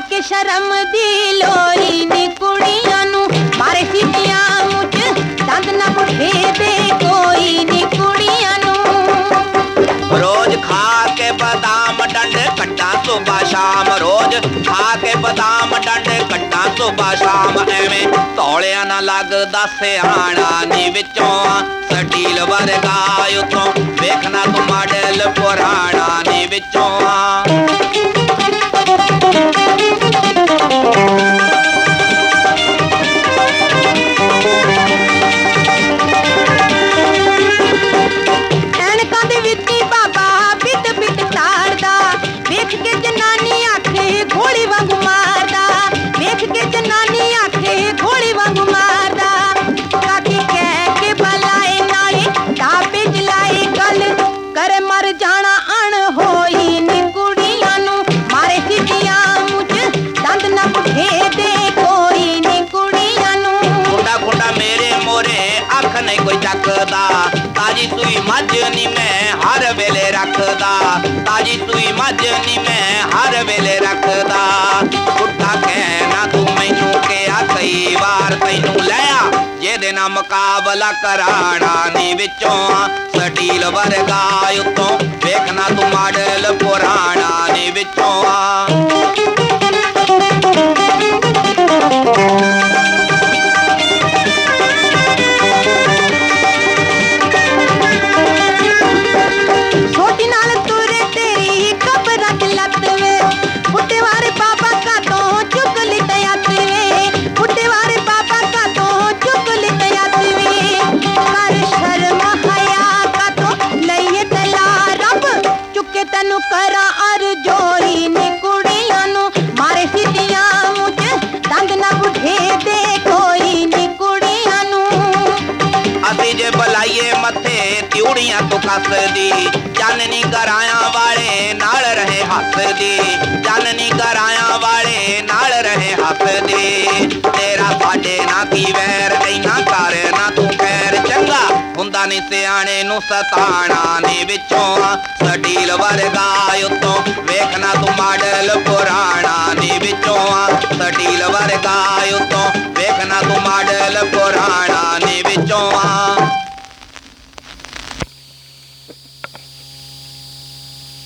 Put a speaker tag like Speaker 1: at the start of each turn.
Speaker 1: ਕੇ ਸ਼ਰਮ ਦੀ ਲੋਈ ਨੀ ਕੁੜੀਆਂ ਨੂੰ। ਮਾਰੇ ਸਿੱਧੀਆਂ ਮੁੱਚ, ਦੰਦ ਨਾ ਪੁੱਠੇ ਦੇ ਕੋਈ ਨੀ ਕੁੜੀਆਂ ਨੂੰ।
Speaker 2: ਰੋਜ਼ ਖਾ ਕੇ ਬਦਾਮ ਡੰਡ ਕੱਟਾਂ ਸੁਬਾ ਸ਼ਾਮ। ਰੋਜ਼ ਖਾ ਕੇ ਬਦਾਮ ਡੰਡ ਕੱਟਾਂ ਸੁਬਾ ਸ਼ਾਮ। ਐਵੇਂ ਧੌਲਿਆਂ ਨਾ ਲੱਗਦਾ ਸਿਆਣਾ ਨੀ ਵਿੱਚੋਂ। ਸਟੀਲ ਵਰਗਾ ਉਤੋਂ ਵੇਖਣਾ ਤੂੰ ਮਾਡਲ ਪੁਰਾਣਾ ਨੀ ਵਿੱਚੋਂ।
Speaker 1: ਜਨਾਨੀ ਆਖੇ ਘੋੜੀ ਵਾਂਗੂ ਮਾਰਦਾ। ਵੇਖ ਕੇ ਜਨਾਨੀ ਆਖੇ ਘੋੜੀ ਵਾਂਗੂ ਮਾਰਦਾ। ਕਾਕੀ ਕਹਿ ਕੇ ਬਲਾਏ ਨਾਲੇ, ਢਾਬੇ ਜਲਾਏ ਗੱਲ ਕਰ ਮਰ ਜਾਣਾ ਮੋਰੇ
Speaker 2: ਨਹੀਂ ਕੋਈ ਚੱਕਦਾ। ਤਾਜੀ ਸੂਈ ਮੱਝ ਨੀ ਮੈਂ ਹਰ ਵੇਲੇ ਰੱਖਦਾ। ਤਾਜੀ ਸੂਈ ਮੱਝ ਨੀ ਮੈਂ ਹਰ ਵੇਲੇ ਰੱਖਦਾ। ਕੁੱਟਾ ਕਹਿਣਾ ਤੂੰ ਮੈਨੂੰ ਕਿਹਾ ਕਈ ਵਾਰ। ਤੈਨੂੰ ਲਿਆ ਜਿਹਦੇ ਨਾਲ ਮੁਕਾਬਲਾ ਕਰਾਣਾ ਨੀ ਵਿੱਚੋਂ। ਸਟੀਲ ਵਰਗਾ ਉਤੋਂ ਵੇਖਣਾ ਤੂੰ ਮਾਡਲ ਪੁਰਾਣਾ ਨੀ ਵਿੱਚੋਂ।
Speaker 1: ਤੈਨੂੰ ਅਰ ਜੋਰੀ ਨੇ ਕੁੜੀਆਂ ਨੂੰ ਮਾਰੇ ਸਿੱਧੀਆਂ ਮੁੱਚ ਦੰਦ ਨਾ ਬੁੱਢੇ ਦੇ ਕੋਈ ਨੀ ਕੁੜੀਆਂ ਨੂੰ।
Speaker 2: ਅਸੀਂ ਜੇ ਬੁਲਾਈਏ ਮੱਥੇ, ਤਿਉੜੀਆਂ ਤੋਂ ਕੱਸਦੀ। ਚਾਨਣੀ ਘਰਾਇਆਂ ਵਾਲੇ ਨਾਲ ਰਹੇ ਹੱਸਦੀ। ਚਾਨਣੀ ਘਰਾਇਆਂ ਵਾਲੇ ਨਾਲ ਰਹੇ ਹੱਸਦੀ। ਤੇਰਾ ਸਾਡੇ ਨਾ ਕੀ ਵੈਰ ਹੁੰਦਾ ਨਹੀਂ ਸਿਆਣੇ ਨੂੰ ਸਤਾਣਾ ਨੇ ਵਿੱਚੋਂ। ਸਟੀਲ ਵਰਗਾ ਉਤੋਂ ਵੇਖਣਾ ਤੂੰ ਮਾਡਲ ਪੁਰਾਣਾ ਨੇ ਵਿੱਚੋਂ।